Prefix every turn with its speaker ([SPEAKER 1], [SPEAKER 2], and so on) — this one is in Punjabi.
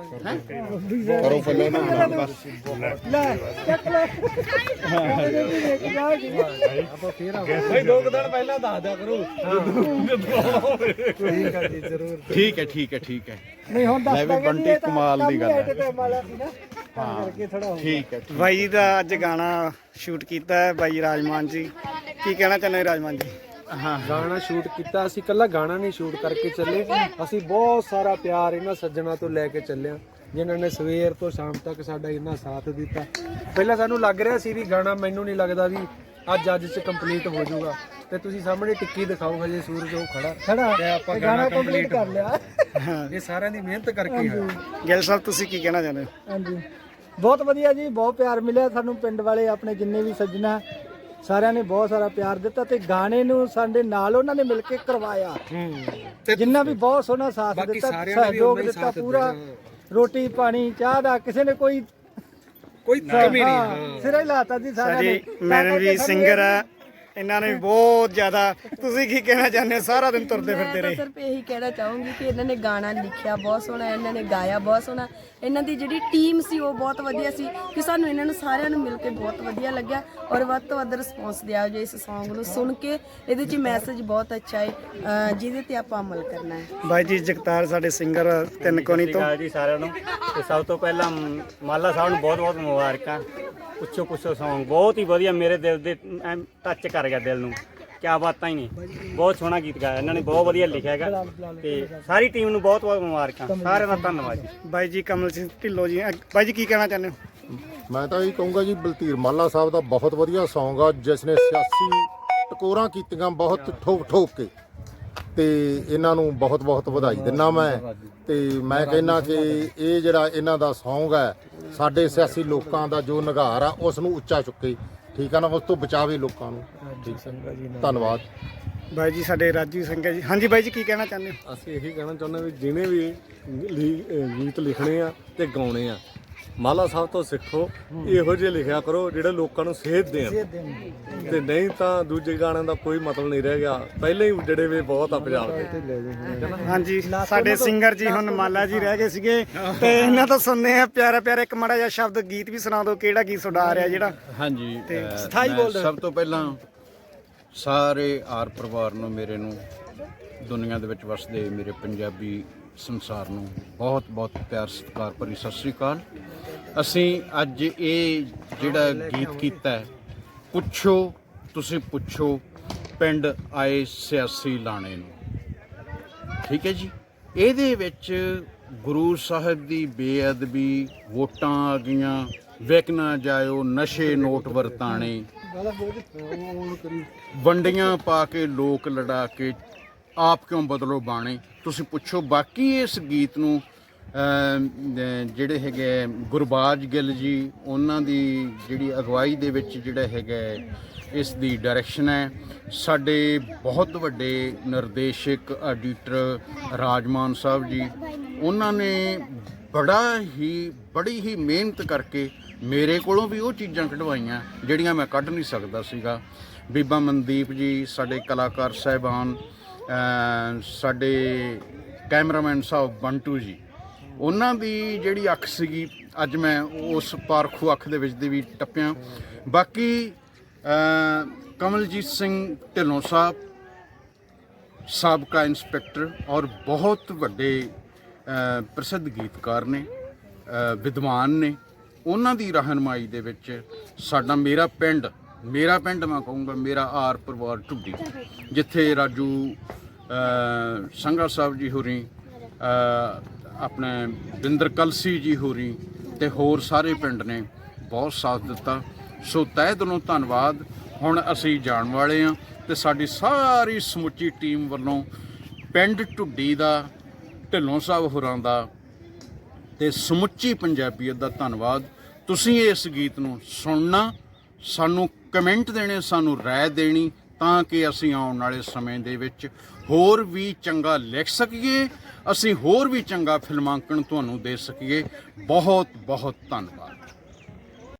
[SPEAKER 1] ਕਰੋ ਪਹਿਲਾਂ ਨਾ ਬਸ
[SPEAKER 2] ਲੈ ਚੱਕ ਲੈ
[SPEAKER 3] ਭਾਈ ਦੋ ਕੁ ਦਿਨ ਪਹਿਲਾਂ ਦੱਸ ਦਿਆ ਕਰੋ
[SPEAKER 1] ਠੀਕ ਹੈ ਠੀਕ ਹੈ ਠੀਕ ਹੈ
[SPEAKER 2] ਨਹੀਂ ਹੁਣ ਦੱਸ
[SPEAKER 1] ਲੈ ਵੀ
[SPEAKER 2] ਦਾਂਗੇ
[SPEAKER 1] ਬੰਟੀ ਕਮਾਲ ਦੀ ਗੱਲ ਹੈ।
[SPEAKER 2] ਕੰਮ ਹੀ ਐਟ ਵਾਲਾ ਸੀ ਨਾ ਤਾਂ ਕਰਕੇ ਥੋੜਾ ਹੋ ਗਿਆ।
[SPEAKER 1] ਠੀਕ ਹੈ ਠੀਕ
[SPEAKER 4] ਬਾਈ ਜੀ ਦਾ ਅੱਜ ਗਾਣਾ ਸ਼ੂਟ ਕੀਤਾ ਹੈ ਬਾਈ ਰਾਜਮਾਨ ਜੀ ਕੀ ਕਹਿਣਾ ਚਾਹੁੰਦੇ ਹੋ ਰਾਜਮਾਨ ਜੀ
[SPEAKER 3] ਗਾਣਾ ਸ਼ੂਟ ਕੀਤਾ। ਅਸੀਂ ਕੱਲਾ ਗਾਣਾ ਨਹੀਂ ਸ਼ੂਟ ਕਰਕੇ ਚੱਲੇ। ਅਸੀਂ ਬਹੁਤ ਸਾਰਾ ਪਿਆਰ ਇਹਨਾਂ ਸੱਜਣਾ ਤੋਂ ਲੈ ਕੇ ਚੱਲੇ ਹਾਂ ਜਿਨ੍ਹਾਂ ਨੇ ਸਵੇਰ ਤੋਂ ਸ਼ਾਮ ਤੱਕ ਸਾਡਾ ਇੰਨਾ ਸਾਥ ਦਿੱਤਾ। ਪਹਿਲਾਂ ਸਾਨੂੰ ਲੱਗ ਰਿਹਾ ਸੀ ਵੀ ਗਾਣਾ ਮੈਨੂੰ ਨਹੀਂ ਲੱਗਦਾ ਵੀ ਅੱਜ ਅੱਜ ਚ ਕੰਪਲੀਟ ਹੋ ਜਾਊਗਾ। ਤੇ ਤੁਸੀਂ ਸਾਹਮਣੇ ਟਿੱਕੀ ਦਿਖਾਓ ਹਜੇ ਸੂਰਜ ਉਹ ਖੜਾ।
[SPEAKER 2] ਖੜਾ।
[SPEAKER 3] ਤੇ ਆਪਾਂ ਗਾਣਾ
[SPEAKER 2] ਗਾਣਾ ਕੰਪਲੀਟ ਕਰ ਲਿਆ।
[SPEAKER 3] ਇਹ ਸਾਰਿਆਂ ਦੀ ਮਿਹਨਤ ਕਰਕੇ ਹੀ ਹੋਇਆ।
[SPEAKER 4] ਗਿੱਲ ਸਾਹਿਬ ਤੁਸੀਂ ਕੀ ਕਹਿਣਾ ਚਾਹੁੰਦੇ ਹੋ?
[SPEAKER 2] ਹਾਂਜੀ। ਬਹੁਤ ਵਧੀਆ ਜੀ ਬਹੁਤ ਪਿਆਰ ਮਿਲਿਆ ਸਾਨੂੰ ਪਿੰਡ ਵਾਲੇ ਆਪਣੇ ਜਿੰਨੇ ਵੀ ਸੱਜਣਾ। ਸਾਰਿਆਂ ਨੇ ਬਹੁਤ ਸਾਰਾ ਪਿਆਰ ਦਿੱਤਾ ਤੇ ਗਾਣੇ ਨੂੰ ਸਾਡੇ ਨਾਲ ਉਹਨਾਂ ਨੇ ਮਿਲ ਕੇ ਕਰਵਾਇਆ।
[SPEAKER 3] ਤੇ
[SPEAKER 2] ਜਿੰਨਾ ਵੀ ਬਹੁਤ ਸੋਹਣਾ ਸਾਥ
[SPEAKER 3] ਬਾਕੀ
[SPEAKER 2] ਦਿੱਤਾ
[SPEAKER 3] ਸਾਰਿਆਂ ਨੇ ਵੀ
[SPEAKER 2] ਸਹਿਯੋਗ
[SPEAKER 3] ਉਨਾ ਹੀ
[SPEAKER 2] ਦਿੱਤਾ
[SPEAKER 3] ਸਾਥ
[SPEAKER 2] ਪੂਰਾ। ਰੋਟੀ ਪਾਣੀ ਚਾਹ ਦਾ ਕਿਸੇ ਨੇ ਕੋਈ
[SPEAKER 3] ਕੋਈ ਕਮੀ ਨਹੀਂ।
[SPEAKER 2] ਹਾਂ, ਸਿਰੇ ਲਾਤਾ ਜੀ ਸਾਰਿਆਂ ਨੇ।
[SPEAKER 4] ਜੀ ਸਿੰਗਰ ਹੈ ਇਹਨਾਂ ਨੇ ਬਹੁਤ ਜ਼ਿਆਦਾ ਤੁਸੀਂ ਕੀ ਕਹਿਣਾ ਚਾਹੁੰਦੇ ਹੋ? ਸਾਰਾ ਦਿਨ ਤੁਰਦੇ ਫਿਰਦੇ ਰਹੇ।
[SPEAKER 5] ਸਿਰਫ ਇਹੀ ਕਹਿਣਾ ਚਾਹੂੰਗੀ ਕਿ ਇਹਨਾਂ ਨੇ ਗਾਣਾ ਲਿਖਿਆ ਬਹੁਤ ਸੋਹਣਾ ਇਹਨਾਂ ਨੇ ਗਾਇਆ ਬਹੁਤ ਸੋਹਣਾ। ਇਹਨਾਂ ਦੀ ਜਿਹੜੀ ਟੀਮ ਸੀ ਉਹ ਬਹੁਤ ਵਧੀਆ ਸੀ ਕਿ ਸਾਨੂੰ ਇਹਨਾਂ ਨੂੰ ਸਾਰਿਆਂ ਨੂੰ ਮਿਲ ਕੇ ਬਹੁਤ ਵਧੀਆ ਲੱਗਿਆ ਔਰ ਵੱਧ ਤੋਂ ਵੱਧ ਰਿਸਪੌਂਸ ਦਿਆ ਜੋ ਇਸ Song ਨੂੰ ਸੁਣ ਕੇ। ਇਹਦੇ 'ਚ ਮੈਸੇਜ ਬਹੁਤ ਅੱਛਾ ਹੈ ਅਹ ਜਿਹਦੇ ਤੇ ਆਪਾਂ ਅਮਲ ਕਰਨਾ ਹੈ।
[SPEAKER 4] ਬਾਈ ਜੀ ਜਗਤਾਰ ਸਾਡੇ ਸਿੰਗਰ ਤਿੰਨ ਕੋਨੀ ਤੋਂ।
[SPEAKER 6] ਜੀ ਸਾਰਿਆਂ ਨੂੰ। ਤੇ ਸਭ ਤੋਂ ਪਹਿਲਾਂ ਮ- ਮਾਲਾ ਸਾਹਿਬ ਨੂੰ ਬਹੁਤ ਬਹੁਤ ਮੁਬਾਰਕਾਂ। ਪੁੱਛੋ ਪੁੱਛੋ Song ਬਹੁਤ ਹੀ ਵਧੀਆ ਮੇਰੇ ਦਿਲ ਦੇ ਟੱਚ ਕਰ ਗਿਆ ਦਿਲ ਨੂੰ। ਕਿਆ ਬਾਤਾਂ ਹੀ ਨੇ। ਬਹੁਤ ਸੋਹਣਾ ਗੀਤ ਗਾਇਆ। ਇਹਨਾਂ ਨੇ ਬਹੁਤ ਵਧੀਆ ਲਿਖਿਆ ਹੈਗਾ। ਤੇ ਸਾਰੀ ਟੀਮ ਨੂੰ ਬਹੁਤ ਬਹੁਤ ਮੁਬਾਰਕਾਂ। ਸਾਰਿਆਂ ਦਾ ਧੰਨਵਾਦ ਜੀ।
[SPEAKER 4] ਬਾਈ ਜੀ ਕਮਲ ਸਿੰਘ ਢਿੱਲੋਂ ਜੀ। ਬਾਈ ਜੀ ਕੀ ਕਹਿਣਾ ਚਾਹੁੰਦੇ ਹੋ?
[SPEAKER 1] ਮੈਂ ਤਾਂ ਇਹ ਕਹੂੰਗਾ ਜੀ ਬਲਤੀਰ ਮਾਲਾ ਸਾਹਿਬ ਦਾ ਬਹੁਤ ਵਧੀਆ Song ਆ ਜਿਸ ਨੇ ਸਿਆਸੀ ਟਕੋਰਾਂ ਕੀਤੀਆਂ ਬਹੁਤ ਠੋਕ ਠੋਕ ਕੇ। ਤੇ ਇਹਨਾਂ ਨੂੰ ਬਹੁਤ ਬਹੁਤ ਵਧਾਈ ਦਿੰਨਾ ਮੈਂ। ਤੇ ਮੈਂ ਕਹਿੰਨਾ ਕਿ ਇਹ ਜਿਹੜਾ ਇਹਨਾਂ ਦਾ Song ਹੈ ਸਾਡੇ ਸਿਆਸੀ ਲੋਕਾਂ ਦਾ ਜੋ ਨਿਗਾਰ ਆ ਉਸ ਨੂੰ ਉੱਚਾ ਚੁੱਕੇ। ਠੀਕ ਆ ਨਾ ਉਸ ਤੋਂ ਬਚਾਵੇ ਲੋਕਾਂ ਨੂੰ। ਠੀਕ। ਹੈ ਧੰਨਵਾਦ।
[SPEAKER 4] ਬਾਈ ਜੀ ਸਾਡੇ ਰਾਜੂ ਸਿੰਘ ਹੈ ਜੀ। ਹਾਂਜੀ ਬਾਈ ਜੀ ਕੀ ਕਹਿਣਾ ਚਾਹੁੰਦੇ ਹੋ?
[SPEAKER 7] ਅਸੀਂ ਇਹੀ ਕਹਿਣਾ ਚਾਹੁੰਦੇ ਵੀ ਜਿਹਨੇ ਵੀ ਲੀ- ਅਹ ਗੀਤ ਲਿਖਣੇ ਆ ਤੇ ਗਾਉਣੇ ਆ। ਮਾਲਾ ਸਾਹਿਬ ਤੋਂ ਸਿੱਖੋ ਇਹੋ ਜਿਹੇ ਲਿਖਿਆ ਕਰੋ ਜਿਹੜੇ ਲੋਕਾਂ ਨੂੰ ਸੇਧ ਦੇਣ। ਤੇ ਨਹੀਂ ਤਾਂ ਦੂਜੇ ਗਾਣਿਆਂ ਦਾ ਕੋਈ ਮਤਲਬ ਨਹੀਂ ਰਹਿ ਗਿਆ। ਪਹਿਲਾਂ ਹੀ ਜਿਹੜੇ ਵੇ ਬਹੁਤ ਆ ਪੰਜਾਬ ਦੇ।
[SPEAKER 4] ਹਾਂਜੀ ਸਾਡੇ ਸਿੰਗਰ ਜੀ ਹੁਣ ਮਾਲਾ ਜੀ ਰਹਿ ਗਏ ਸੀਗੇ। ਤੇ ਇਹਨਾਂ ਤੋਂ ਸੁਣਦੇ ਆ ਪਿਆਰਾ ਪਿਆਰਾ ਇੱਕ ਮਾੜਾ ਜਿਹਾ ਸ਼ਬਦ ਗੀਤ ਵੀ ਸੁਣਾ ਦਿਓ ਕਿਹੜਾ ਗੀਤ ਆ ਰਿਹਾ ਜਿਹੜਾ?
[SPEAKER 8] ਹਾਂਜੀ
[SPEAKER 4] ਸਥਾਈ
[SPEAKER 8] ਮੈਂ
[SPEAKER 4] ਬੋਲਦੇ
[SPEAKER 8] ਸਭ ਤੋਂ ਪਹਿਲਾਂ ਸਾਰੇ ਆਰ ਪਰਿਵਾਰ ਨੂੰ ਮੇਰੇ ਨੂੰ ਦੁਨੀਆ ਦੇ ਵਿੱਚ ਵਸਦੇ ਮੇਰੇ ਪੰਜਾਬੀ ਸੰਸਾਰ ਨੂੰ ਬਹੁਤ ਬਹੁਤ ਪਿਆਰ ਸਤਿਕਾਰ ਭਰੀ ਸਤਿ ਸ੍ਰੀ ਅਕਾਲ। ਅਸੀਂ ਅੱਜ ਇਹ ਜਿਹੜਾ ਗੀਤ ਕੀਤਾ ਹੈ, ਪੁੱਛੋ, ਤੁਸੀਂ ਪੁੱਛੋ, ਪਿੰਡ ਆਏ ਸਿਆਸੀ ਲਾਣੇ ਨੂੰ। ਠੀਕ ਹੈ ਜੀ? ਇਹਦੇ ਵਿੱਚ ਗੁਰੂ ਸਾਹਿਬ ਦੀ ਬੇਅਦਬੀ, ਵੋਟਾਂ ਆ ਗਈਆਂ, ਵਿਕ ਨਾ ਜਾਇਓ, ਨਸ਼ੇ ਨੋਟ ਵਰਤਾਣੇ। ਵੰਡੀਆਂ ਪਾ ਕੇ ਲੋਕ ਲੜਾ ਕੇ ਆਪ ਕਿਉਂ ਬਦਲੋ ਬਾਣੇ? ਤੁਸੀਂ ਪੁੱਛੋ, ਬਾਕੀ ਇਸ ਗੀਤ ਨੂੰ ਜਿਹੜੇ ਹੈਗੇ ਗੁਰਬਾਜ ਗਿੱਲ ਜੀ, ਉਹਨਾਂ ਦੀ ਜਿਹੜੀ ਅਗਵਾਈ ਦੇ ਵਿੱਚ ਜਿਹੜਾ ਹੈਗਾ ਇਸ ਦੀ ਡਾਇਰੈਕਸ਼ਨ ਹੈ। ਸਾਡੇ ਬਹੁਤ ਵੱਡੇ ਨਿਰਦੇਸ਼ਕ ਐਡੀਟਰ ਰਾਜਮਾਨ ਸਾਹਿਬ ਜੀ, ਉਹਨਾਂ ਨੇ ਬੜਾ ਹੀ, ਬੜੀ ਹੀ ਮਿਹਨਤ ਕਰਕੇ ਮੇਰੇ ਕੋਲੋਂ ਵੀ ਉਹ ਚੀਜ਼ਾਂ ਕਢਵਾਈਆਂ, ਜਿਹੜੀਆਂ ਮੈਂ ਕੱਢ ਨਹੀਂ ਸਕਦਾ ਸੀਗਾ। ਬੀਬਾ ਮਨਦੀਪ ਜੀ, ਸਾਡੇ ਕਲਾਕਾਰ ਸਹਿਬਾਨ ਸਾਡੇ ਕੈਮਰਾਮੈਨ ਸਾਹਿਬ ਬੰਟੂ ਜੀ ਉਹਨਾਂ ਦੀ ਜਿਹੜੀ ਅੱਖ ਸੀਗੀ, ਅੱਜ ਮੈਂ ਉਸ ਪਾਰਖੂ ਅੱਖ ਦੇ ਵਿੱਚ ਦੀ ਵੀ ਟੱਪਿਆ। ਬਾਕੀ ਕਮਲਜੀਤ ਸਿੰਘ ਢਿੱਲੋਂ ਸਾਹਿਬ, ਸਾਬਕਾ ਇੰਸਪੈਕਟਰ ਔਰ ਬਹੁਤ ਵੱਡੇ ਪ੍ਰਸਿੱਧ ਗੀਤਕਾਰ ਨੇ ਵਿਦਵਾਨ ਨੇ, ਉਹਨਾਂ ਦੀ ਰਹਿਨਮਾਈ ਦੇ ਵਿੱਚ ਸਾਡਾ ਮੇਰਾ ਪਿੰਡ ਮੇਰਾ ਪਿੰਡ ਮੈਂ ਕਹੂੰਗਾ, ਮੇਰਾ ਆਰ ਪਰਿਵਾਰ ਢੁੱਡੀ, ਜਿੱਥੇ ਰਾਜੂ ਸੰਘਾ ਸਾਹਿਬ ਜੀ ਹੋਰੀ ਆਪਣੇ ਬਿੰਦਰ ਕਲਸੀ ਜੀ ਹੋਰੀ ਤੇ ਹੋਰ ਸਾਰੇ ਪਿੰਡ ਨੇ ਬਹੁਤ ਸਾਥ ਦਿੱਤਾ। ਸੋ ਤਹਿ ਦਿਲੋਂ ਧੰਨਵਾਦ। ਹੁਣ ਅਸੀਂ ਜਾਣ ਵਾਲੇ ਹਾਂ ਤੇ ਸਾਡੀ ਸਾਰੀ ਸਮੁੱਚੀ ਟੀਮ ਵੱਲੋਂ ਪਿੰਡ ਢੁੱਡੀ ਦਾ, ਢਿੱਲੋਂ ਸਾਹਿਬ ਹੋਰਾਂ ਦਾ ਤੇ ਸਮੁੱਚੀ ਪੰਜਾਬੀਅਤ ਦਾ ਧੰਨਵਾਦ। ਤੁਸੀਂ ਇਸ ਗੀਤ ਨੂੰ ਸੁਣਨਾ, ਸਾਨੂੰ ਕਮੈਂਟ ਦੇਣੇ, ਸਾਨੂੰ ਰਾਏ ਦੇਣੀ ਤਾਂ ਕਿ ਅਸੀਂ ਆਉਣ ਵਾਲੇ ਸਮੇਂ ਦੇ ਵਿੱਚ ਹੋਰ ਵੀ ਚੰਗਾ ਲਿਖ ਸਕੀਏ, ਅਸੀਂ ਹੋਰ ਵੀ ਚੰਗਾ ਫਿਲਮਾਂਕਣ ਤੁਹਾਨੂੰ ਦੇ ਸਕੀਏ। ਬਹੁਤ ਬਹੁਤ ਧੰਨਵਾਦ।